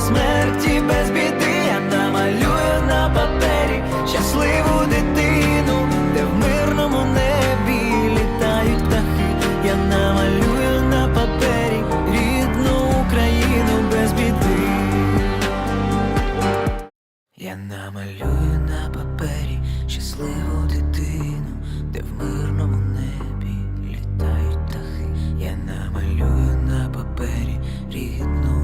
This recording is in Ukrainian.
смерті без біди, я намалюю на папері щасливу дитину, де в мирному небі літають птахи, я намалюю на папері рідну Україну без біди. Я намалюю на папері щасливу дитину, де в мирному небі літають птахи, я намалюю на папері рідну.